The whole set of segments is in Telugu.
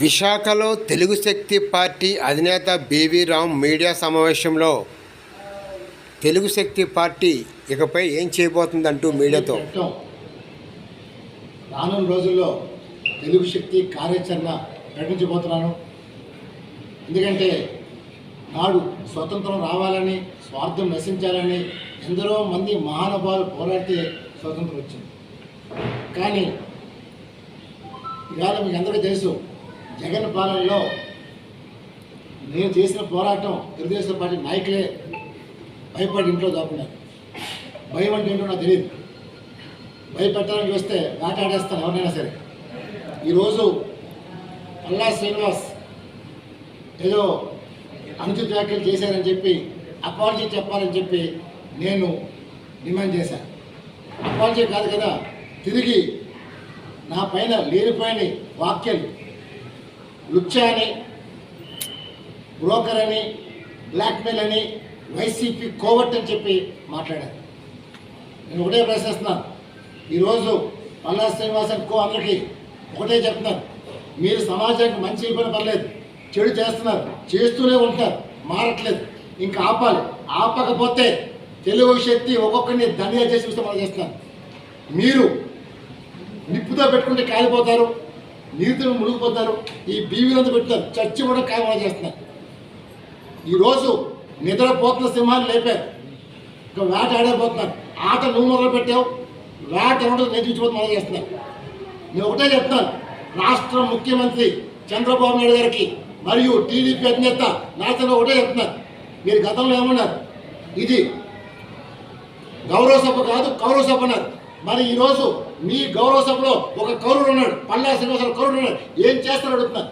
విశాఖలో తెలుగు శక్తి పార్టీ అధినేత బీవీ రామ్ మీడియా సమావేశంలో తెలుగు శక్తి పార్టీ ఇకపై ఏం చేయబోతుందంటూ మీడియాతో? రానున్న రోజుల్లో తెలుగు శక్తి కార్యాచరణ ప్రకటించబోతున్నాను. ఎందుకంటే నాడు స్వతంత్రం రావాలని స్వార్థం నశించాలని ఎందరో మంది మహానుభావులు పోరాడితే స్వతంత్రం వచ్చింది. కానీ ఇవాళ మీకు అందరికీ తెలుసు జగన్ పాలనలో నేను చేసిన పోరాటం తెలుగుదేశం పార్టీ నాయకులే భయపడి ఇంట్లో దాక్కున్నారు. భయం అంటే ఏంటో నాకు తెలియదు. భయపెట్టాలని చూస్తే మాట్లాడేస్తాను ఎవరినైనా సరే. ఈరోజు అల్లా శ్రీనివాస్ ఏదో అనుచిత వ్యాఖ్యలు చేశారని చెప్పి అపాలజీ చెప్పాలని చెప్పి నేను డిమాండ్ చేశాను. అపాలజీ కాదు కదా తిరిగి నా పైన లేనిపోయిన వాక్యాలు లుచ్చా అని బ్రోకర్ అని బ్లాక్మెయిల్ అని వైసీపీ కోవట్ అని చెప్పి మాట్లాడారు. నేను ఒకటే ప్రశ్నిస్తున్నాను. ఈరోజు పల్లా శ్రీనివాసన్ కో అందరికీ ఒకటే చెప్తున్నాను. మీరు సమాజానికి మంచి ఇబ్బంది పర్లేదు చెడు చేస్తున్నారు. చేస్తూనే ఉంటారు మారట్లేదు. ఇంకా ఆపాలి. ఆపకపోతే తెలుగు శక్తి ఒక్కొక్కరిని ధన్యా చేసి చూస్తే మనం చేస్తున్నాను మీరు నిప్పుతో పెట్టుకుంటే కాలిపోతారు నీటిలో మునిగిపోతారు ఈ బీవీలంతా పెట్టుతారు చచ్చి కూడా కాయమా చేస్తున్నారు. ఈరోజు నిద్రపోతున్న సింహాన్ని లేపారు. ఇంకా వేట ఆడైపోతున్నారు. ఆట నువ్వు మొదలు పెట్టావు వేట ఎవడో నేర్చుకోవడం మొదలు చేస్తున్నారు. నేను ఒకటే చెప్తున్నాను రాష్ట్ర ముఖ్యమంత్రి చంద్రబాబు నాయుడు గారికి మరియు టీడీపీ అధినేత నాయకులు ఒకటే చెప్తున్నారు మీరు గతంలో ఏమన్నారు? ఇది గౌరవ సభ కాదు కౌరవ సభ అన్నారు. మరి ఈరోజు మీ గౌరవ సభలో ఒక కౌరుడు ఉన్నాడు పల్లా శ్రీనివాసరావు కౌరుడు ఉన్నాడు. ఏం చేస్తారు అడుగుతున్నారు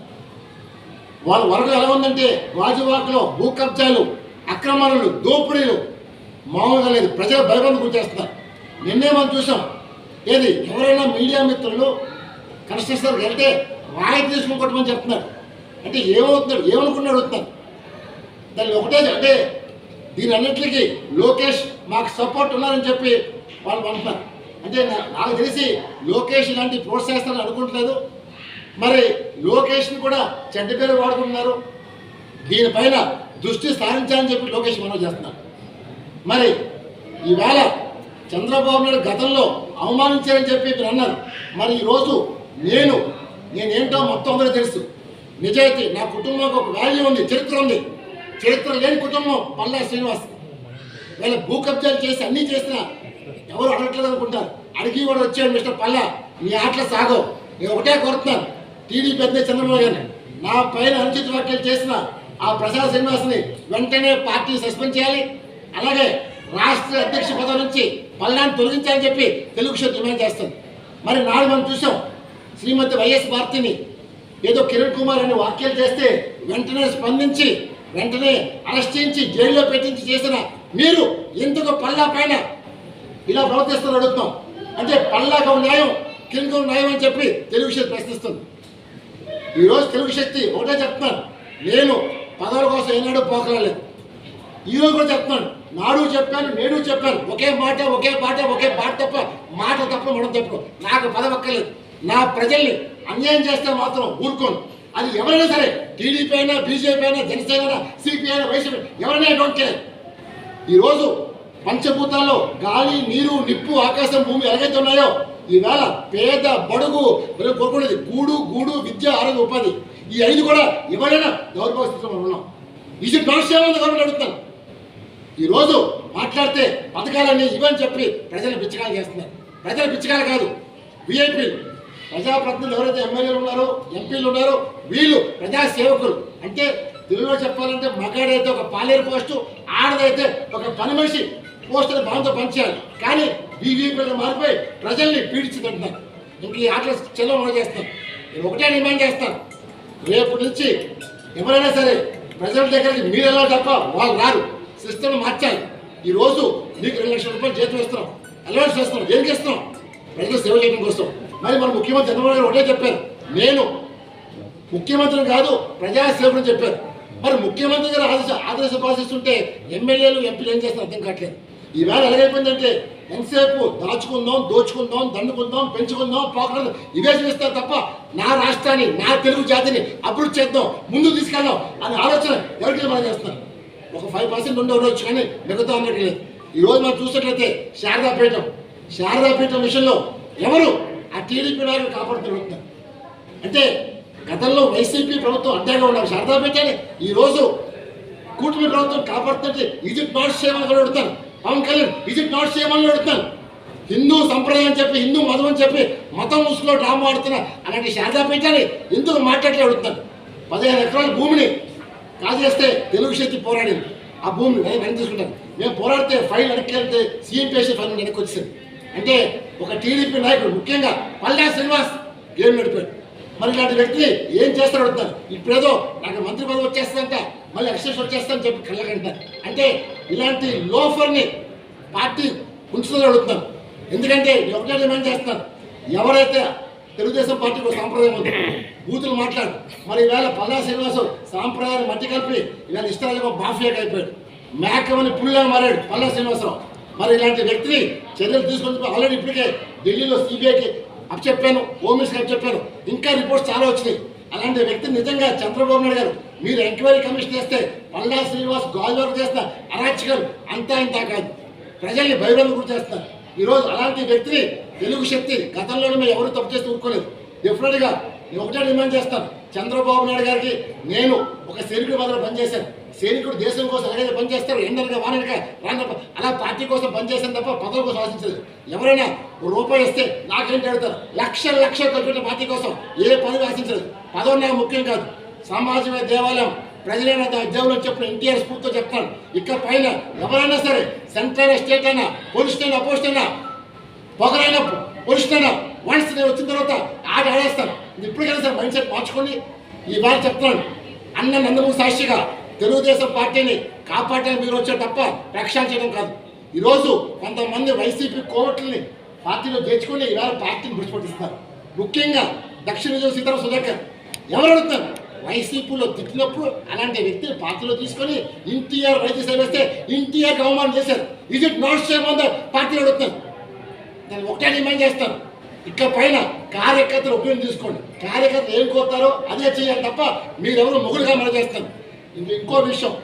వాళ్ళ వరకు ఎలా ఉందంటే వాజువాకలో భూ కబ్జాలు అక్రమణలు దోపిడీలు మామూలుగా లేదు. ప్రజలు భయబంధం గురి చేస్తున్నారు నిన్నే మనం చూసాం. ఏది? ఎవరైనా మీడియా మిత్రులు కన్స్ట్రక్షన్ వెళ్తే రాయి తీసుకుని కొట్టమని చెప్తున్నారు. అంటే ఏమవుతున్నాడు ఏమనుకున్నాడు అడుగుతున్నారు. దాన్ని ఒకటే అంటే దీని అన్నింటికి లోకేష్ మాకు సపోర్ట్ ఉన్నారని చెప్పి వాళ్ళు అంటున్నారు. అంటే నాకు తెలిసి లోకేష్ ఇలాంటి ప్రోత్సహిస్తారని అనుకుంటలేదు. మరి లోకేష్ని కూడా చెడ్డ పేరు వాడుకుంటున్నారు. దీనిపైన దృష్టి సారించాలని చెప్పి లోకేష్ మనం చేస్తున్నారు. మరి ఈవేళ చంద్రబాబు నాయుడు గతంలో అవమానించారని చెప్పి మీరు అన్నారు. మరి ఈరోజు నేను నేనేంటో మొత్తం అందరూ తెలుసు. నిజాయితీ నా కుటుంబంలో ఒక వాల్యూ ఉంది చరిత్ర ఉంది. చరిత్ర లేని కుటుంబం పల్లా శ్రీనివాస్. వీళ్ళ భూ కబ్జాలు చేసి అన్నీ చేసినా ఎవరు అడగట్లేదు అనుకుంటారు. అడిగి కూడా వచ్చాడు మిస్టర్ పల్లా. నీ ఆటలు సాగవు. నేను ఒకటే కోరుతున్నాను. టీడీపీ పెద్ద చంద్రబాబు గారిని. నా పైన అనుచిత వ్యాఖ్యలు చేసిన ఆ ప్రసాద్ శ్రీనివాస్ని వెంటనే పార్టీ సస్పెండ్ చేయాలి. అలాగే రాష్ట్ర అధ్యక్ష పదవి నుంచి పల్లాన్ని తొలగించాలని చెప్పి తెలుగు షో డిమాండ్ చేస్తుంది. మరి నాడు మనం చూసాం శ్రీమతి వైఎస్ భారతిని ఏదో కిరణ్ కుమార్ అని వ్యాఖ్యలు చేస్తే వెంటనే స్పందించి వెంటనే అరెస్ట్ చేయించి జైల్లో పెట్టించి చేసిన మీరు ఎందుకు పల్లా పైన ఇలా ప్రవర్తిస్తున్నారు అడుగుతున్నాం అంటే పల్లాకు న్యాయం కింద న్యాయం అని చెప్పి తెలుగు శక్తి ప్రశ్నిస్తుంది. ఈరోజు తెలుగు శక్తి ఒకటే చెప్తున్నాను. నేను పదవుల కోసం ఏనాడు పోకలేదు ఈరోజు కూడా చెప్తున్నాను. నాడు చెప్పాను నేడు చెప్పాను. ఒకే మాట ఒకే పాట ఒకే పాట తప్ప మాట తప్ప మనం తప్పు నాకు పదవక్కర్లేదు నా ప్రజల్ని అన్యాయం చేస్తే మాత్రం ఊరుకోను. అది ఎవరైనా సరే టీడీపీ అయినా బీజేపీ అయినా జనసేన అయినా సిపిఐ అయినా వైసీపీ ఎవరైనా డోంట్ కేర్ ఈరోజు పంచభూతాల్లో గాలి నీరు నిప్పు ఆకాశం భూమి ఎలాగైతే ఉన్నాయో ఈవేళ పేద బడుగు మనం కోరుకునేది గూడు గూడు విద్య ఆరోగ్య ఉపాధి. ఈ ఐదు కూడా ఎవరైనా దౌర్భాగ్య స్థితిలో మనం ఉన్నాం. ఇది కాన్స్టిట్యూషన్ గవర్నమెంట్ అడుగుతాను ఈరోజు మాట్లాడితే పథకాలన్నీ ఇవని చెప్పి ప్రజలు పిచ్చకాలు చేస్తున్నారు. ప్రజలు పిచ్చకాలు కాదు విఐపీలు ప్రజాప్రతినిధులు ఎవరైతే ఎమ్మెల్యేలు ఉన్నారో ఎంపీలు ఉన్నారో వీళ్ళు ప్రజాసేవకులు. అంటే తెలుగులో చెప్పాలంటే మగాడైతే ఒక పాలేరు పోస్టు ఆడదైతే ఒక పని మనిషి. పోస్టర్ భావంతో పంచాలి కానీ బీవీపీలు మారిపోయి ప్రజల్ని పీడించిందంటున్నారు ఇంక ఈ ఆటలు చెల్లెలు చేస్తాను నేను ఒకటే డిమాండ్ చేస్తాను. రేపు నుంచి ఎవరైనా సరే ప్రజల దగ్గరికి మీరు ఎలా తప్ప వాళ్ళు రారు. సిస్టమ్ మార్చాలి. ఈరోజు మీకు రెండు లక్షల రూపాయలు జీతం ఇస్తున్నాం. అలవాటు చేస్తున్నాం. దేనికి ఇస్తున్నాం ప్రజలు సేవ చేయడం కోసం. మరి మన ముఖ్యమంత్రి చంద్రబాబు గారు ఒకటే చెప్పారు. నేను ముఖ్యమంత్రిని కాదు ప్రజాసేవకుని చెప్పారు. మరి ముఖ్యమంత్రి గారు ఆదేశ ఆదేశ పాసిస్తుంటే ఎమ్మెల్యేలు ఎంపీలు ఏం చేస్తారు? అర్థం కావట్లేదు. ఈవేళ ఎలాగైపోయిందంటే ఎంతసేపు దాచుకుందాం దోచుకుందాం దండుకుందాం పెంచుకుందాం పోకడం ఇవే చేస్తారు తప్ప నా రాష్ట్రాన్ని నా తెలుగు జాతిని అభివృద్ధి చేద్దాం ముందుకు తీసుకెళ్దాం అనే ఆలోచన ఎవరికి మనం చేస్తున్నారు ఒక ఫైవ్ పర్సెంట్ ఉండవచ్చు కానీ మిగతా ఉన్నట్టు లేదు. ఈరోజు మనం చూసినట్లయితే శారదాపీఠం శారదాపీఠం విషయంలో ఎవరు ఆ టీడీపీ నాయకులు కాపాడుతున్నారు అంటే గతంలో వైసీపీ ప్రభుత్వం అడ్డాగా ఉన్నారు శారదాపీఠాన్ని ఈరోజు కూటమి ప్రభుత్వం కాపాడుతుంటే ఇది ఇట్ కూడా అడుగుతాను Pawan Kalyan is it not same అని అడుగుతాను హిందూ సంప్రదాయం చెప్పి హిందూ మతం అని చెప్పి మతం ముసుగులో డ్రామా ఆడుతున్న అలాంటి శారదాపీఠాన్ని ఎందుకు మాట్లాడలే అడుగుతాను పదిహేను ఎకరాల భూమిని కాజేస్తే తెలుగు శక్తి పోరాడింది ఆ భూమిని నేను వెనక్కి తీసుకుంటాను. మేము పోరాడితే ఫైల్ వెనక్కి వెళ్తే సీఎం పేసే ఫైల్ వెనక్కి వచ్చేసింది. అంటే ఒక టీడీపీ నాయకుడు ముఖ్యంగా పల్లా శ్రీనివాస్ గేమ్ నడిపాడు. మరి ఇలాంటి వ్యక్తిని ఏం చేస్తాడు అడుగుతారు ఇప్పుడేదో నాకు మంత్రి పదవి వచ్చేస్తుందంట. మళ్ళీ ఎక్సెస్ వచ్చేస్తాను చెప్పి కళ్ళకంటారు అంటే ఇలాంటి లోఫర్ని పార్టీ ఉంచుతుందని అడుగుతున్నాను ఎందుకంటే నేను ఒకటే డిమాండ్ చేస్తున్నాను ఎవరైతే తెలుగుదేశం పార్టీకి ఒక సాంప్రదాయం ఉంది బూతులు మాట్లాడు. మరి ఈవేళ పల్లా శ్రీనివాసం సాంప్రదాయాన్ని మట్టి కలిపి ఇవాళ ఇష్టాలకు మాఫియాకి అయిపోయాడు. మేకమని పుల్లా మారాడు పల్లా శ్రీనివాసరావు. మరి ఇలాంటి వ్యక్తిని చర్యలు తీసుకుని ఆల్రెడీ ఇప్పటికే ఢిల్లీలో సిబిఐకి అప్పచెప్పాను హోమ్ మినిస్టర్ అప్పచెప్పాను. ఇంకా రిపోర్ట్స్ చాలా వచ్చినాయి. అలాంటి వ్యక్తి నిజంగా చంద్రబాబు నాయుడు గారు. మీరు ఎంక్వైరీ కమిషన్ చేస్తే పల్లా శ్రీనివాస్ గాజువాకు చేసిన అరాచకాలు అంతా ఇంత కాదు. ప్రజల్ని భయభ్రాంతి గురి చేస్తారు ఈరోజు అలాంటి వ్యక్తిని తెలుగు శక్తి గతంలోనే మేము ఎవరు తప్పు చేసి ఊరుకోలేదు. డెఫినెట్గా నేను ఒకటే డిమాండ్ చేస్తాను. చంద్రబాబు నాయుడు గారికి నేను ఒక సైనికుడి మాత్రం పనిచేశాను. సైనికుడు దేశం కోసం ఎలాగైతే పనిచేస్తారు ఎండలుగా వానలుగా రాంగ అలా పార్టీ కోసం పనిచేసాను తప్ప పదవి కోసం ఆశించలేదు ఎవరైనా రూపాయి ఇస్తే నాకేంటి అడుగుతారు లక్షల లక్షలు ఖర్చు పార్టీ కోసం ఏ పదవి ఆశించలేదు. పదవి నాకు ముఖ్యం కాదు. సమాజమే దేవాలయం ప్రజలైన దేవుడు అని చెప్పిన ఎన్టీఆర్ స్ఫూర్తితో చెప్తాను ఇక పైన ఎవరైనా సరే సెంట్రల్ స్టేట్ అయినా పోలీస్ అయినా పోస్ట్ అయినా పొగరైనా పోలీస్ అయినా వన్స్ నేను వచ్చిన తర్వాత ఆట ఆడేస్తాను ఇది ఇప్పటికైనా సరే మైండ్ సెట్ మార్చుకొని ఈ వారు చెప్తున్నాను అన్న నందమూరి సాక్షిగా తెలుగుదేశం పార్టీని కాపాడడానికి మీరు వచ్చే తప్ప రక్షించడం కాదు. ఈరోజు కొంతమంది వైసీపీ కోవట్లని పార్టీలో చేర్చుకొని ఈవేళ పార్టీని విడిచిపెట్టిస్తారు ముఖ్యంగా దక్షిణ విజయ సుధాకర్. ఎవరు అడుగుతారు వైసీపీలో తిట్టినప్పుడు అలాంటి వ్యక్తిని పార్టీలో తీసుకొని ఎన్టీఆర్ వైద్య సేవ వేస్తే ఎన్టీఆర్ అవమానం చేశారు. ఇజ్ ఇట్ నాట్ సేమ్ అంద పార్టీలో అడుగుతారు దాన్ని ఒకటే డిమాండ్ చేస్తారు. ఇక పైన కార్యకర్తలు ఉపయోగం తీసుకోండి. కార్యకర్తలు ఏం కోరుతారో అదే చేయాలి తప్ప మీరెవరు మొగుడుగా మనం చేస్తారు. ఇంక ఇంకో విషయం